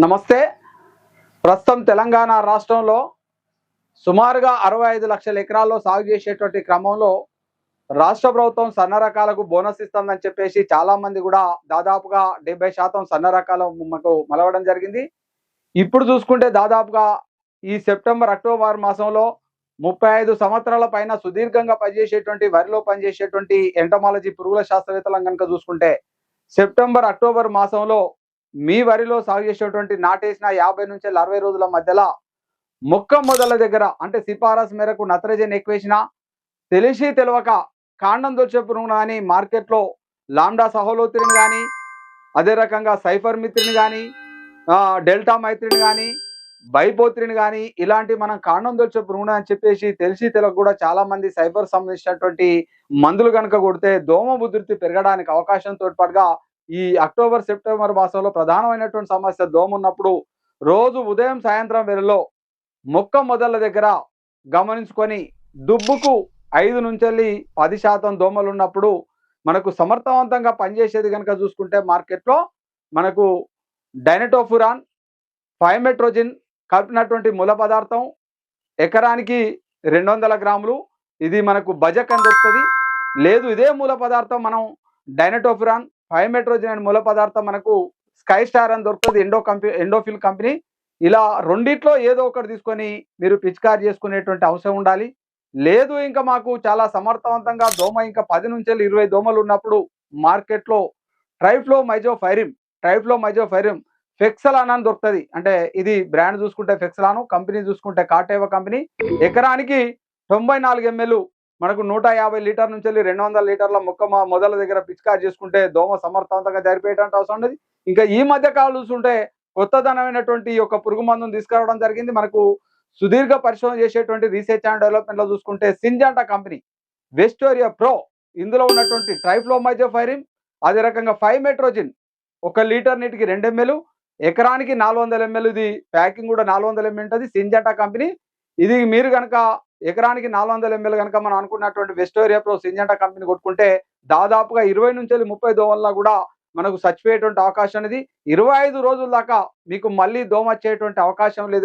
నమస్తే. ప్రస్తుతం తెలంగాణ రాష్ట్రంలో సుమారుగా అరవై ఐదు లక్షల ఎకరాల్లో సాగు చేసేటువంటి క్రమంలో రాష్ట్ర ప్రభుత్వం సన్న రకాలకు బోనస్ ఇస్తుందని చెప్పేసి చాలా మంది కూడా దాదాపుగా డెబ్బై శాతం సన్న రకాలు మాకు మలవడం జరిగింది. ఇప్పుడు చూసుకుంటే దాదాపుగా ఈ సెప్టెంబర్ అక్టోబర్ మాసంలో ముప్పై ఐదు సంవత్సరాల పైన సుదీర్ఘంగా పనిచేసేటువంటి వరిలో పనిచేసేటువంటి ఎంటమాలజీ పురుగుల శాస్త్రవేత్తలను కనుక చూసుకుంటే సెప్టెంబర్ అక్టోబర్ మాసంలో మీ వరిలో సాగు చేసేటువంటి నాటేసిన యాభై నుంచి అరవై రోజుల మధ్యలో మొక్క మొదల దగ్గర అంటే సిఫారసు మేరకు నత్రజని ఎక్కువేసిన తెలిసి తెలియక కాండం దొచ్చే పురుగును కానీ మార్కెట్లో లాండా సహోలోత్రిని కానీ అదే రకంగా సైఫర్ మిత్రిని కానీ డెల్టా మైత్రిని కానీ బైపోత్రిని కానీ ఇలాంటి మనం కాండం దొచ్చే పురుగును అని చెప్పేసి తెలిసి తెలియక కూడా చాలా మంది సైబర్ సంబంధించినటువంటి మందులు కనుక కొడితే దోమ ఉధృతి పెరగడానికి అవకాశంతో పాటుగా ఈ అక్టోబర్ సెప్టెంబర్ మాసంలో ప్రధానమైనటువంటి సమస్య దోమ ఉన్నప్పుడు రోజు ఉదయం సాయంత్రం వేళలో మొక్క మొదల దగ్గర గమనించుకొని దుబ్బుకు ఐదు నుంచి వెళ్ళి పది శాతం దోమలు ఉన్నప్పుడు మనకు సమర్థవంతంగా పనిచేసేది కనుక చూసుకుంటే మార్కెట్లో మనకు డైనటోఫురాన్ ఫైమెట్రోజిన్ కలిపినటువంటి మూల పదార్థం ఎకరానికి రెండు వందల గ్రాములు. ఇది మనకు బజక్ అని దొరుకుతుంది లేదు ఇదే మూల పదార్థం మనం డైనటోఫురాన్ ఫైమెట్రోజన్ అనే మూల పదార్థం మనకు స్కై స్టార్ అని దొరుకుతుంది ఎండో కంపెనీ ఎండోఫిల్ కంపెనీ. ఇలా రెండిట్లో ఏదో ఒకటి తీసుకొని మీరు పిచికారి చేసుకునేటువంటి అవసరం ఉండాలి. లేదు ఇంకా మాకు చాలా సమర్థవంతంగా దోమ ఇంకా పది నుంచి ఇరవై దోమలు ఉన్నప్పుడు మార్కెట్లో ట్రైఫ్లో మైజో ఫైరిమ్ ట్రైఫ్లో మైజో ఫైరిమ్ ఫెక్సలాన్ అని దొరుకుతుంది. అంటే ఇది బ్రాండ్ చూసుకుంటే ఫెక్సలాను కంపెనీ చూసుకుంటే కాటేవ కంపెనీ. ఎకరానికి తొంభై నాలుగు ఎంఎల్ మనకు నూట యాభై లీటర్ నుంచి వెళ్ళి రెండు వందల లీటర్ల మొక్క మొదల దగ్గర పిచికారి చేసుకుంటే దోమ సమర్థవంతంగా జరిపేయడానికి అవసరం ఉండదు. ఇంకా ఈ మధ్య కాలం చూస్తుంటే కొత్తదనమైనటువంటి యొక్క పురుగు మందును తీసుకురావడం జరిగింది. మనకు సుదీర్ఘ పరిశోధన చేసేటువంటి రీసెర్చ్ అండ్ డెవలప్మెంట్లో చూసుకుంటే సింజాంటా కంపెనీ వెస్టోరియా ప్రో ఇందులో ఉన్నటువంటి ట్రైఫ్లోమైజోఫైరిన్ అదే రకంగా ఫైవ్ మెట్రోజిన్ ఒక లీటర్ నీటికి రెండు ఎంఎల్ ఎకరానికి నాలుగు వందల ఎంఎల్ ఇది ప్యాకింగ్ కూడా నాలుగు వందల ఎంఎల్ ఉంటుంది. సింజాటా కంపెనీ ఇది మీరు కనుక ఎకరానికి నాలుగు వందల ఎంఎల్ కనుక మనం అనుకున్నటువంటి వెస్టోరియా ప్రో సింజంటా కంపెనీ కొట్టుకుంటే దాదాపుగా ఇరవై నుంచి ముప్పై దోమల్లో కూడా మనకు చచ్చిపోయేటువంటి అవకాశం అనేది ఇరవై ఐదు రోజుల దాకా మీకు మళ్ళీ దోమ వచ్చేటువంటి అవకాశం లేదు.